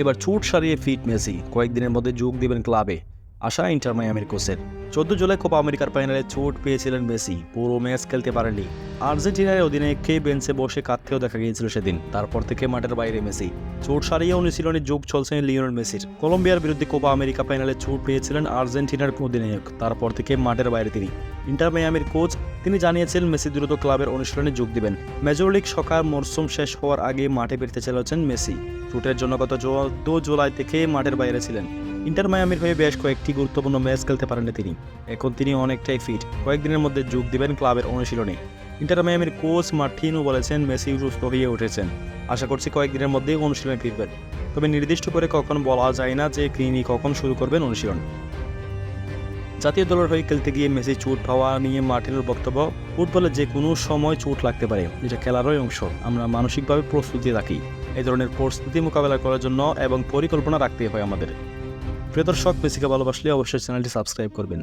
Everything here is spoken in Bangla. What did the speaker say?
এবার ছুট সারিয়ে ফিট মেসি। কয়েকদিনের মধ্যে যোগ দেবেন ক্লাবে। আশা ইন্টার মায়ামির কোচের। চোদ্দ জুলাই কোপা আমেরিকার ফাইনালে চোট পেয়েছিলেন মেসি। পুরো ম্যাচ খেলতে পারেননি। আর্জেন্টিনার অধিনায়ককে বেঞ্চে বসে কাঁদতেও দেখা গিয়েছিল সেদিন। তারপর থেকে মাঠের বাইরে মেসি। চোট সারিয়ে অনুশীলনে যোগ চলছে লিওনেল মেসির। কলম্বিয়ার বিরুদ্ধে কোপা আমেরিকা ফাইনালে চোট পেয়েছিলেন আর্জেন্টিনার অধিনায়ক। তারপর থেকে মাঠের বাইরে তিনি। ইন্টার মায়ামির কোচ, তিনি জানিয়েছেন মেসি দ্রুত ক্লাবের অনুশীলনে যোগ দিবেন। মেজর লিগ সকার মরসুম শেষ হওয়ার আগে মাঠে ফিরতে চলেছেন মেসি। চোটের জন্য গত চৌদ্দ জুলাই থেকে মাঠের বাইরে ছিলেন। ইন্টার মায়ামির হয়ে বেশ কয়েকটি গুরুত্বপূর্ণ ম্যাচ খেলতে পারেননি তিনি। এখন তিনি অনেকটাই ফিট কয়েকদিনের মধ্যে যোগ দিবেন ক্লাবের অনুশীলনে। ইন্টার মায়ামির কোচ মার্টিনও বলেছেন, মেসি সুস্থ হয়ে উঠেছেন। আশা করছি কয়েকদিনের মধ্যেই অনুশীলনে ফিরবেন। তবে নির্দিষ্ট করে কখন বলা যায় না যে তিনি কখন শুরু করবেন অনুশীলন। জাতীয় দলের হয়ে খেলতে গিয়ে মেসি চোট পাওয়া নিয়ে মার্টিনের বক্তব্য, ফুটবলে যে কোনো সময় চোট লাগতে পারে। এটা খেলারই অংশ। আমরা মানসিকভাবে প্রস্তুতি রাখি। এই ধরনের পরিস্থিতি মোকাবেলা করার জন্য এবং পরিকল্পনা রাখতে হয় আমাদের। প্রিয় দর্শক পেসিকে ভালোবাসলে অবশ্যই চ্যানেলটি সাবস্ক্রাইব করবেন।